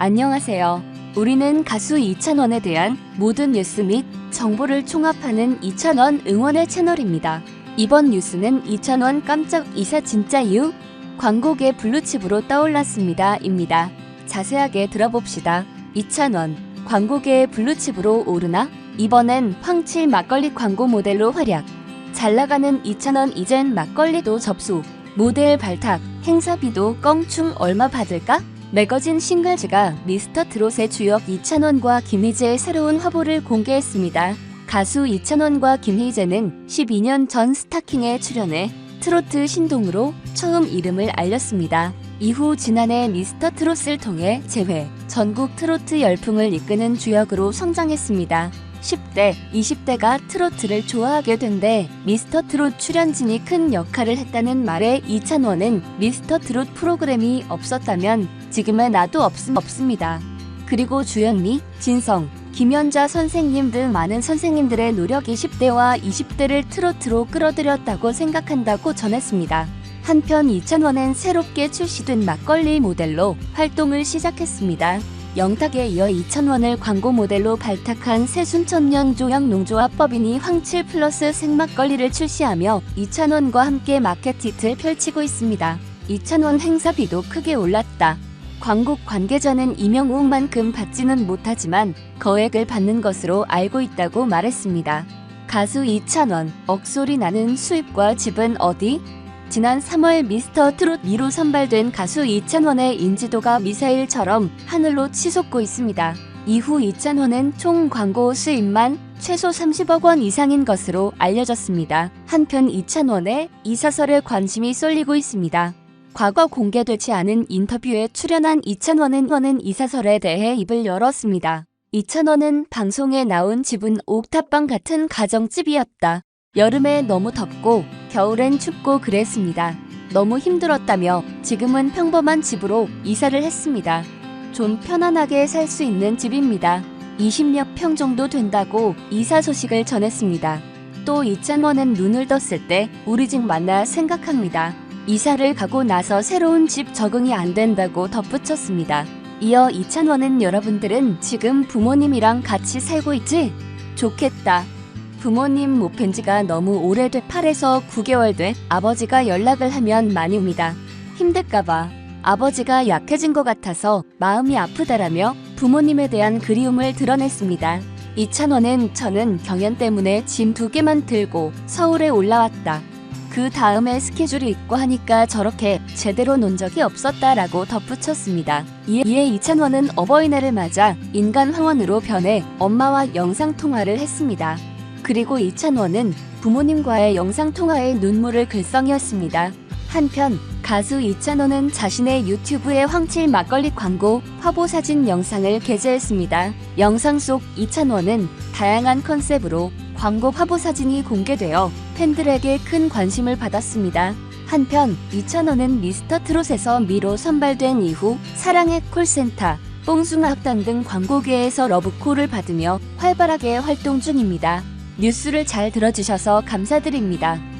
안녕하세요. 우리는 가수 이찬원에 대한 모든 뉴스 및 정보를 총합하는 이찬원 응원의 채널입니다. 이번 뉴스는 이찬원 깜짝 이사 진짜 이유? 광고계 블루칩으로 떠올랐습니다. 입니다. 자세하게 들어봅시다. 이찬원, 광고계의 블루칩으로 오르나? 이번엔 황칠 막걸리 광고 모델로 활약. 잘 나가는 이찬원 이젠 막걸리도 접수. 모델 발탁, 행사비도 껑충 얼마 받을까? 매거진 싱글즈가 미스터 트롯의 주역 이찬원과 김희재의 새로운 화보를 공개했습니다. 가수 이찬원과 김희재는 12년 전 스타킹에 출연해 트로트 신동으로 처음 이름을 알렸습니다. 이후 지난해 미스터 트롯을 통해 재회, 전국 트로트 열풍을 이끄는 주역으로 성장했습니다. 10대, 20대가 트로트를 좋아하게 된데 미스터 트롯 출연진이 큰 역할을 했다는 말에 이찬원은 미스터 트롯 프로그램이 없었다면 지금의 나도 없음 없습니다. 그리고 주현미, 진성, 김연자 선생님 등 많은 선생님들의 노력이 10대와 20대를 트로트로 끌어들였다고 생각한다고 전했습니다. 한편 이찬원은 새롭게 출시된 막걸리 모델로 활동을 시작했습니다. 영탁에 이어 이찬원을 광고 모델로 발탁한 새순천년 조형 농조합법인이 황칠 플러스 생막걸리를 출시하며 이찬원과 함께 마케티트를 펼치고 있습니다. 이찬원 행사비도 크게 올랐다. 광국 관계자는 임영웅만큼 받지는 못하지만 거액을 받는 것으로 알고 있다고 말했습니다. 가수 이찬원, 억소리 나는 수입과 집은 어디? 지난 3월 미스터 트롯 2로 선발된 가수 이찬원의 인지도가 미사일처럼 하늘로 치솟고 있습니다. 이후 이찬원은 총 광고 수입만 최소 30억 원 이상인 것으로 알려졌습니다. 한편 이찬원의 이 사설에 관심이 쏠리고 있습니다. 과거 공개되지 않은 인터뷰에 출연한 이찬원은 원은 이 사설에 대해 입을 열었습니다. 이찬원은 방송에 나온 집은 옥탑방 같은 가정집이었다. 여름에 너무 덥고 겨울엔 춥고 그랬습니다. 너무 힘들었다며 지금은 평범한 집으로 이사를 했습니다. 좀 편안하게 살 수 있는 집입니다. 20여 평 정도 된다고 이사 소식을 전했습니다. 또 이찬원은 눈을 떴을 때 우리 집 맞나 생각합니다. 이사를 가고 나서 새로운 집 적응이 안 된다고 덧붙였습니다. 이어 이찬원은 여러분들은 지금 부모님이랑 같이 살고 있지? 좋겠다. 부모님 못 뵌 지가 너무 오래돼 8에서 9개월 돼 아버지가 연락을 하면 많이 옵니다. 힘들까봐 아버지가 약해진 것 같아서 마음이 아프다라며 부모님에 대한 그리움을 드러냈습니다. 이찬원은 저는 경연 때문에 짐 두 개만 들고 서울에 올라왔다. 그 다음에 스케줄이 있고 하니까 저렇게 제대로 논 적이 없었다라고 덧붙였습니다. 이에 이찬원은 어버이날을 맞아 인간 황원으로 변해 엄마와 영상통화를 했습니다. 그리고 이찬원은 부모님과의 영상통화에 눈물을 글썽이었습니다. 한편 가수 이찬원은 자신의 유튜브에 황칠 막걸리 광고 화보 사진 영상을 게재했습니다. 영상 속 이찬원은 다양한 컨셉으로 광고 화보 사진이 공개되어 팬들에게 큰 관심을 받았습니다. 한편 이찬원은 미스터 트롯에서 미로 선발된 이후 사랑의 콜센터, 뽕숭아 학당 등 광고계에서 러브콜을 받으며 활발하게 활동 중입니다. 뉴스를 잘 들어주셔서 감사드립니다.